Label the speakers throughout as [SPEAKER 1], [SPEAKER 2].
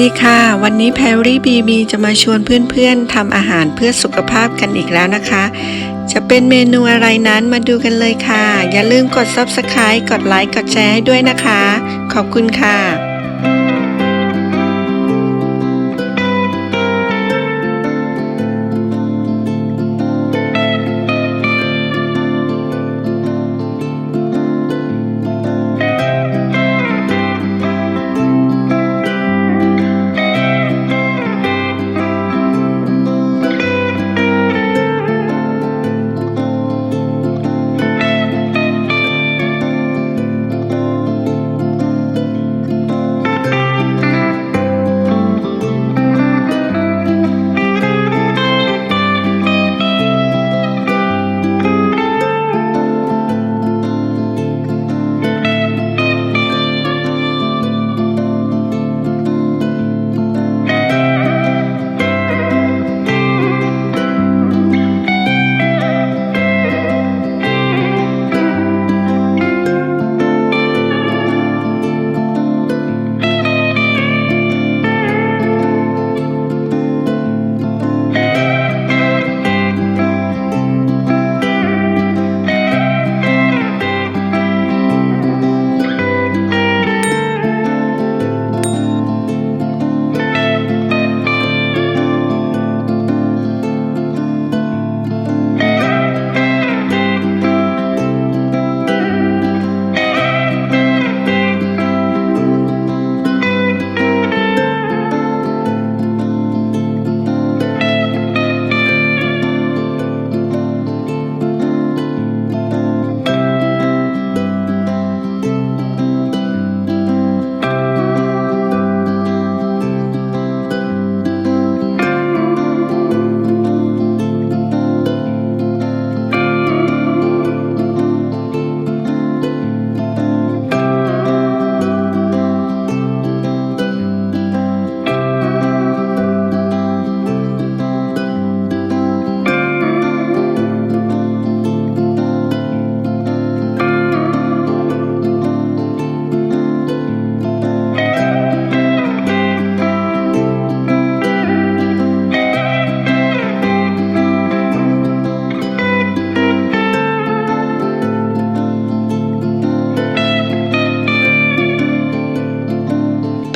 [SPEAKER 1] ดีค่ะ วันนี้แพรรี่บีบีจะมาชวนเพื่อนๆทำอาหารเพื่อสุขภาพกันอีกแล้วนะคะ จะเป็นเมนูอะไรนั้นมาดูกันเลยค่ะ อย่าลืมกด Subscribe กดไลค์กดแชร์ให้ด้วยนะคะ ขอบคุณค่ะ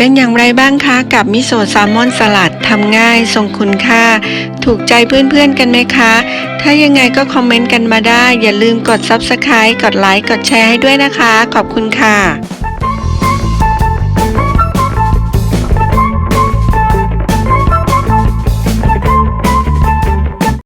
[SPEAKER 1] เป็นอย่างไรบ้างคะกับมิโซะแซลมอนสลัดทำง่ายทรงคุณค่า ถูกใจเพื่อนๆกันไหมคะ ถ้ายังไงก็คอมเมนต์กันมาได้ อย่าลืมกด Subscribe กดไลค์กดแชร์ให้ด้วยนะคะ ขอบคุณค่ะ